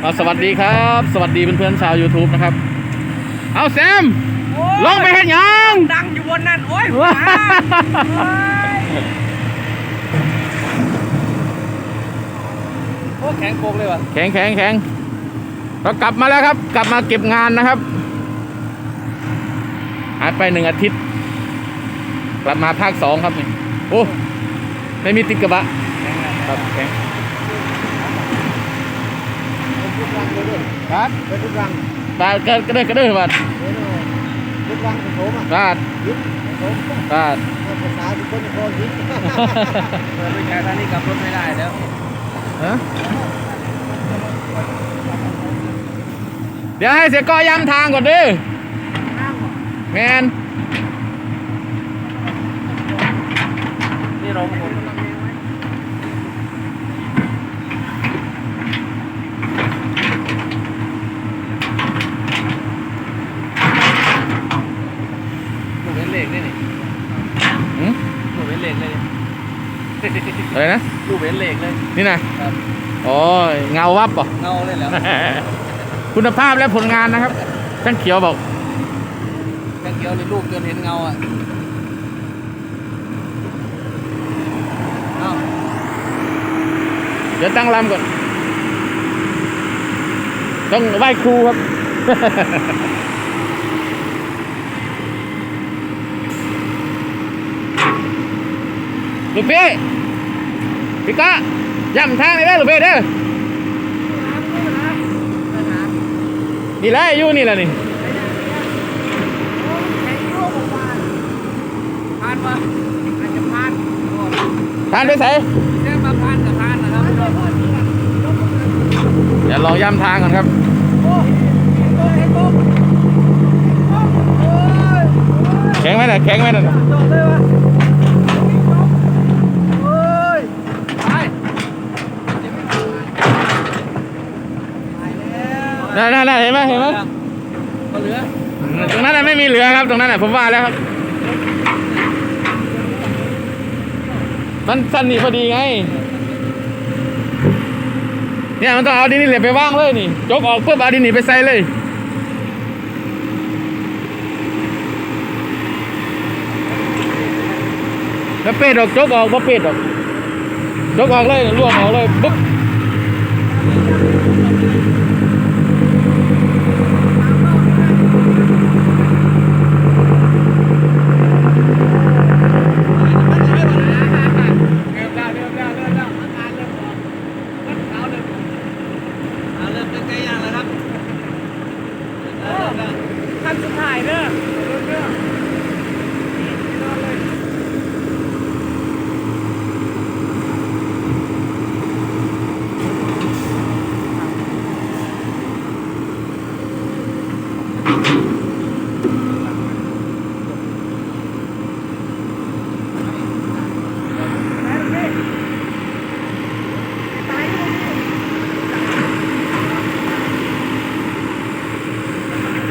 เอาสวัสดีครับ สวัสดีเพื่อนๆชาว YouTube นะครับ เอาแซมลงไปเห็นยังดังอยู่บนนั้นโอ้ยว้าโอ้แข็งโกงเลยว่ะแข็งแข็งแข็งเรากลับมาแล้วครับ กลับมาเก็บงานนะครับหายไปหนึ่งอาทิตย์ กลับมาภาคสองครับนี่โอ้ไม่มีติดกระบะครับแข็ง ครับเป็นลูกรังบาดก็ก็ได้ก็ได้บาดลูกรังผสมอะบาดยิ้มผสมบาดภาษาทุกคนพอยิ้มเออไม่ใช่ท่านี้กลับรถไม่ได้แล้วฮะเดี๋ยวให้เสียก้อย้ำทางก่อนดิแมนนี่เราผม ลูกเว้นเหล็กเลยนี่ หืม ลูกเว้นเหล็กเลยนี่ อะไรนะลูกเว้นเหล็กเลย นี่นะครับ อ๋อเงาวับป่ะ เงาเลยแล้วคุณภาพและผลงานนะครับช่างเขียวบอกแค่เกี้ยวในลูกเกินเห็นเงาอะเอ้าเดี๋ยวตั้งลำก่อน ต้องไหว้ครูครับ ลูกพี่ พี่กะย่ำทางเลยเด้อลูกพี่เด้อนี่แหละอยู่นี่แหละนี่ผ่านปะอาจจะผ่านทานไปใส่แจ้งมาผ่านกับผ่านนะครับเดี๋ยวลองย่ำทางก่อนครับแข็งไหมน่ะแข็งไหมน่ะ จบเลยวะโอ้ยไปไปแล้ว นั่นนั่นเห็นไหมเห็นไหมก็เหลือตรงนั้นน่ะไม่มีเหลือครับ ตรงนั้นน่ะผมว่าแล้วครับ มันสั้นนี่พอดีไง เนี่ยมันต้องเอาดินนี่เหลือไปว่างเลยนี่ยกออกปุ๊บเอาดินนี่ไปใส่เลยแล้วเป็ดออกยกออกบ่เป็ดออกยกออกเลยลวกออกเลยปุ๊บ เริ่มแล้วเริ่มแล้วเริ่มแล้วอาการเริ่มออกวัดเท้าเริ่มอ่าเริ่มใกล้ๆยังแล้วครับเริ่มแล้วขั้นสุดท้ายเด้อเริ่มเด้อนี่นอนเลย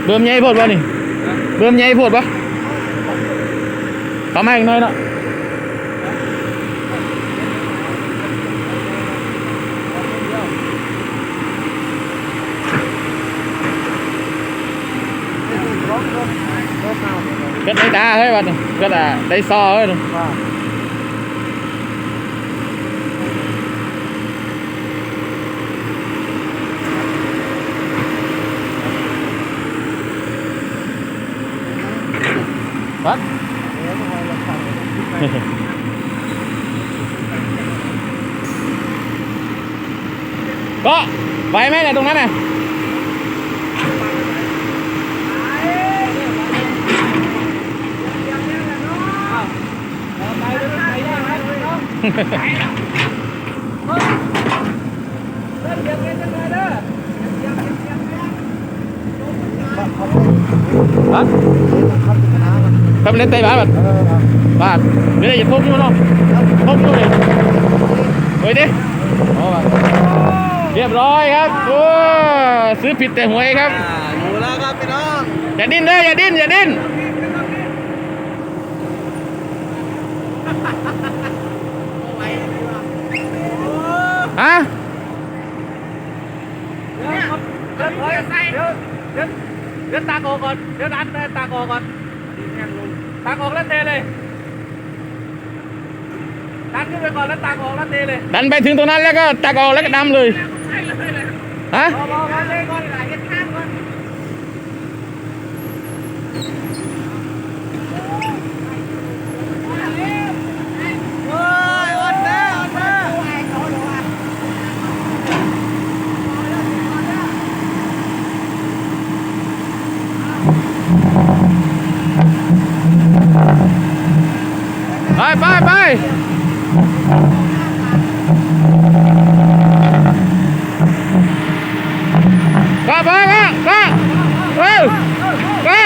เบิ่มใหญ่โพดวะนี่เบิ่มใหญ่โพดวะต่อมาอีกหน่อยเนาะเกิดได้ตาเฮ้ยวันนี้เกิดอะได้ซอเฮ้ยวั ดก็ไหวไหมเนี่ยตรงนั้นน่ะ ฮะทำเล่นไต่บ้านบัดบ้านไม่ได้อย่าทุบอยู่เนาะทุบอยู่เลยเฮ้ยดิเรียบร้อยครับโอ้ซื้อผิดแต่หวยครับอยู่แล้วครับพี่น้องอย่าดิ้นเลยอย่าดิ้นอย่าดิ้นฮะเดี๋ยวถอยเดี๋ยว เดี๋ยวเดี๋ยวตากออกก่อนเดี๋ยวดันเลยตากออกก่อนตากออกแล้วเทเลยดันขึ้นไปก่อนแล้วตากออกแล้วเทเลยดันไปถึงตรงนั้นแล้วก็ตักออกแล้วก็ดำเลยฮะพอพอพอเลยก่อนไหลกันข้างก่อนโอ้ยอดแน่อดแน่ ไปไปไป ก็ไปก็ก็เร็วก็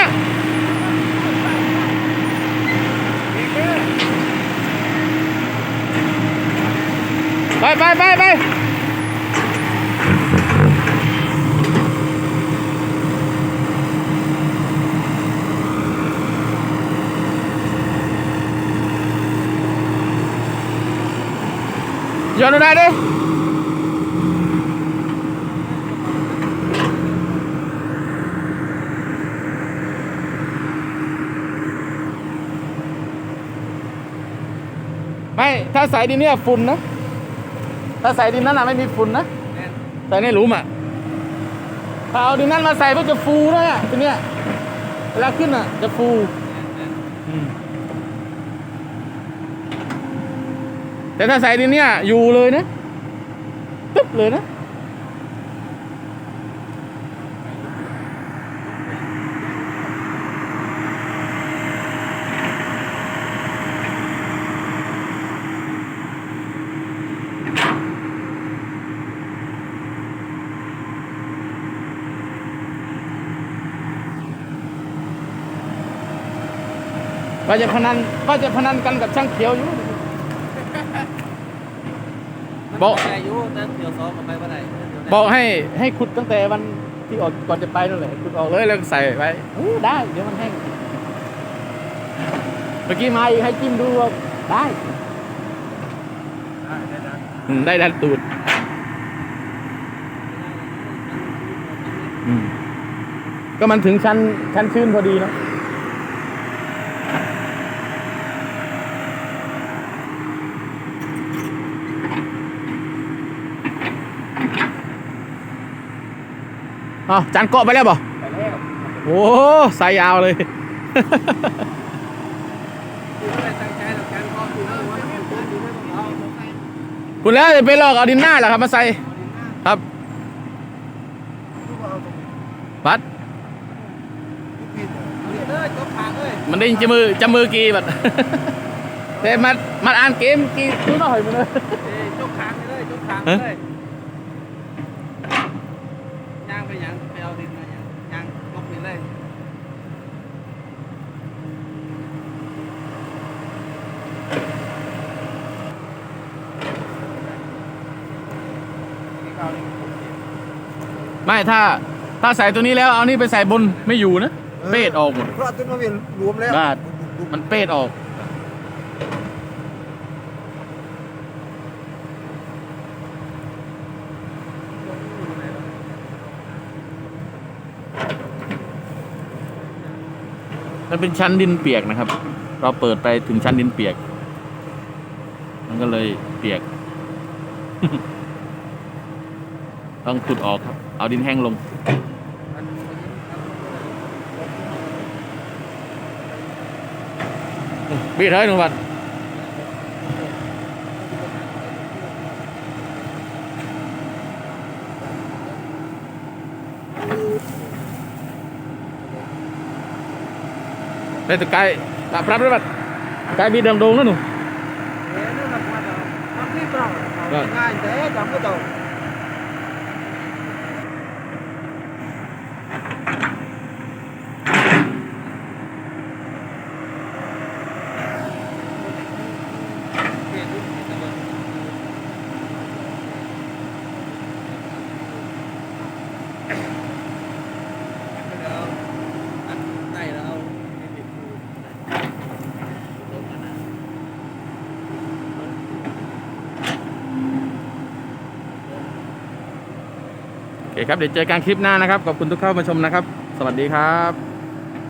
ไปไปไปไป ย้อนดูได้ดิไม่ ถ้าใส่ดินเนี่ยฝุ่นนะ ถ้าใส่ดินนั้นอะไม่มีฝุ่นนะใส่ในหลุมอะถ้าเอาดินนั้นมาใส่ก็จะฟูด้วอะทีเนี้ยเวลาขึ้นอะ จะฟูอืม แต่ถ้าใส่ดินเนี่ยอยู่เลยนะตึ๊บเลยนะว่าจะพนันว่าจะพนันกันกับช่างเขียวอยู่ บอกอายุแต่เดี๋ยวซ้อมกันไปเมื่อไหร่บอกให้ให้ขุดตั้งแต่วันที่ออกก่อนจะไปนั่นแหละขุดออกเลยแล้วก็ใส่ไว้เออได้เดี๋ยวมันแห้งเมื่อกี้มาอีกให้จิ้มดูว่าได้อืมได้ดันตูดอืมก็มันถึงชั้นชั้นชื้นพอดีเนาะ อ๋อจานเกาะไปแล้วบ่ไปแล้วโอ้สายยาวเลยคุณแล้วจะไปลอกเอาดินหน้าเหรอครับมาใส่ครับบัดเลยจบทางเลยมันได้ยินจะมือจะมือกี่บัดแต่มันมันอ่านเกมกี่ตัวหน่อยมันเลยจบทางเลยจบทางเลยย่าง ไปยังไปเอาดินมายังย่างลบไปเลยไม่ถ้าถ้าใส่ตัวนี้แล้วเอานี่ไปใส่บนไม่อยู่นะ เป้ดออกหมดเพราะต้นมะเวียนรวมแล้ว ได้มันเป้ดออก มันเป็นชั้นดินเปียกนะครับ เราเปิดไปถึงชั้นดินเปียก มันก็เลยเปียก ต้องขุดออกครับ เอาดินแห้งลงบีดเฮ้ยหนุ่มบัดเปรับด้วยบัดไกบีดดงๆนั่ นหนูเอ๊ะนู่นน่ะมาต่อทำที่เปล่าเครับเดี๋ยวเจอกันคลิปหน้านะครับขอบคุณทุกเข้ามาชมนะครับ สวัสดีครับ